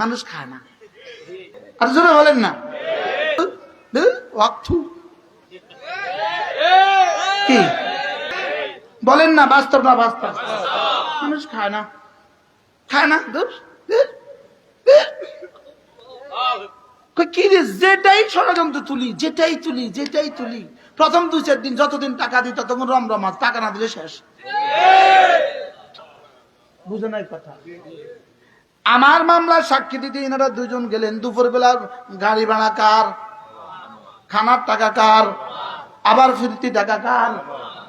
মানুষ খায় না। আর জোরে বলেন না। কি? বলেন না, বাস্তব না বাস্তব? মানুষ খায় না। খায় না কি রে, যেটাই ষড়যন্ত্র তুলি, যেটাই তুলি যেটাই তুলি। প্রথম দুই, চার দিন যতদিন টাকা দিই, ততক্ষণ রমরমা টাকা না দিলে শেষ। বুঝে নাই কথা? আমার মামলার সাক্ষী দিতে এনারা দুজন গেলেন। দুপুর বেলা গাড়ি ভাড়া কার? খানার টাকা কার? আবার ফিরতি টাকা কার?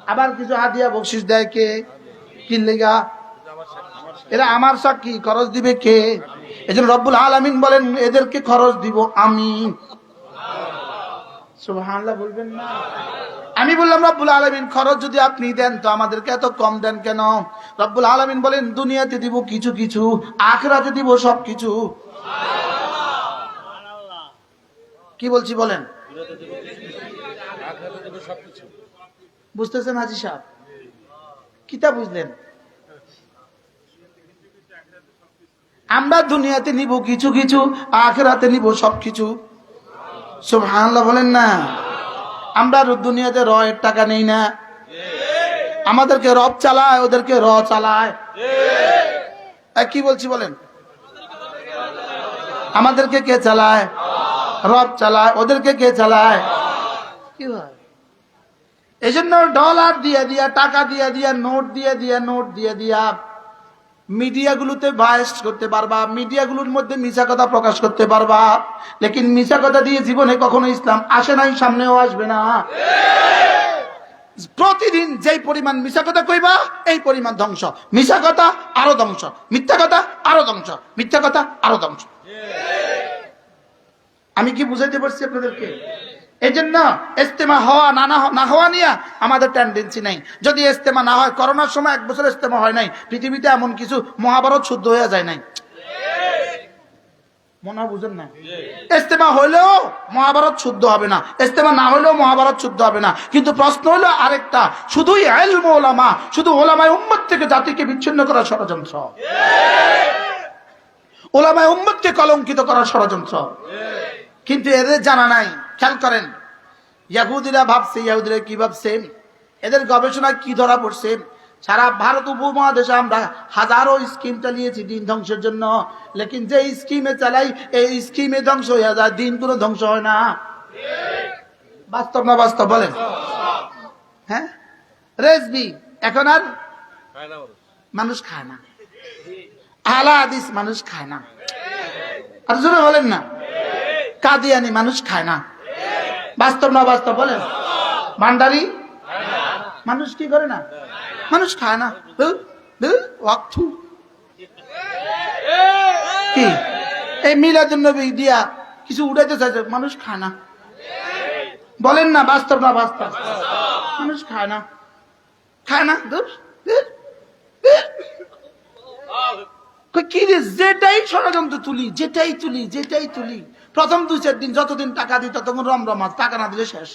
আবার কিছু হাদিয়া বকশিস দেয় কে? কি লেগা? এরা আমার সাক্ষী, খরচ দিবে কে? এই জন্য রব্বুল আলমিন বলেন, এদেরকে খরচ দিব আমি। সুবহানাল্লাহ বলবেন না। আমি বললাম রব্বুল আলমিন খরচ যদি আপনি দেন তো আমাদেরকে এত কম দেন কেন? রব্বুল আলমিন বলেন দুনিয়াতে দিব কিছু কিছু আখরাতে দিব সব কিছু। কি বলছি বলেন? বুঝতেছেন হাজি সাহেব? কিতা বুঝলেন? আমরা দুনিয়াতে নিব কিছু কিছু আখেরাতে নিব সবকিছু সুবহানাল্লাহ বলেন না। আমরা দুনিয়াতে রয়ের টাকা নেই না। আমাদেরকে রব চালায়, ওদেরকে র চালায়। কি বলছি বলেন? আমাদেরকে কে চালায়? রব চালায়, ওদেরকে কে চালায়? কি হয়? এই জন্য ডলার দিয়ে দিয়া, টাকা দিয়ে দিয়া নোট দিয়ে দিয়া নোট দিয়ে দিয়া মিডিয়াগুলোতে বায়াস করতে পারবা, মিডিয়াগুলোর মধ্যে মিশা কথা প্রকাশ করতে পারবা। লেকিন মিশা কথা দিয়ে জীবনে কখনো ইসলাম আসে নাই, সামনেও আসবে না। প্রতিদিন যেই পরিমাণ মিশা কথা কইবা, এই পরিমাণ ধ্বংস। মিশা কথা আরও ধ্বংস, মিথ্যা কথা আরও ধ্বংস, মিথ্যা কথা আরও ধ্বংস। আমি কি বুঝাইতে পারছি আপনাদেরকে? এই জন্য ইস্তেমা হওয়া, না না হওয়া নিয়ে আমাদের টেন্ডেন্সি নাই। যদি ইস্তেমা না হয়, করোনার সময় এক বছর ইস্তেমা হয় নাই, পৃথিবীতে এমন কিছু মহাভারত শুদ্ধ হয়ে যায় নাই। মহাভারত শুদ্ধ হবে না না মহাভারত শুদ্ধ হবে না। কিন্তু প্রশ্ন আরেকটা শুধুই শুধু ওলামায় থেকে জাতিকে বিচ্ছিন্ন ষড়যন্ত্র? ওলামায় কলঙ্কিত ষড়যন্ত্র? কিন্তু এদের জানা নাই, খেয়াল করেন। ইয়াহুদিরা ভাবছে, ইয়াহুদিরা কি ভাবছে? এদের গবেষণায় কি ধরা পড়ছে? সারা ভারত উপমহাদেশে আমরা হাজারো স্কিম চালিয়েছি দিন ধ্বংসের জন্য। লেকিন যে স্কিমে চালাই, এই স্কিমে ধ্বংস হয়ে যায়, দিন কোনো ধ্বংস হয় না। বাস্তব না বাস্তব, বলেন। হ্যাঁ? রেসবি এখন আর মানুষ খায় না। আলা আদিস মানুষ খায় না। আর জোরে বলেন না। কাদিয়ানি মানুষ খায় না। বাস্তব না বাস্তব বলেন। ভান্ডারি মানুষ কি করে না? মানুষ খায় না। কি? এই মিলাদুন নবী দিয়া কিছু উড়াইতে চাইছে, মানুষ খায় না। বলেন না, বাস্তব না বাস্তব? মানুষ খায় না। খায় না? কি রে, যেটাই ষড়যন্ত্র তুলি, যেটাই তুলি যেটাই তুলি। প্রথম দুই চার দিন যতদিন টাকা দিই, ততক্ষণ রমরমা টাকা না দিলে শেষ।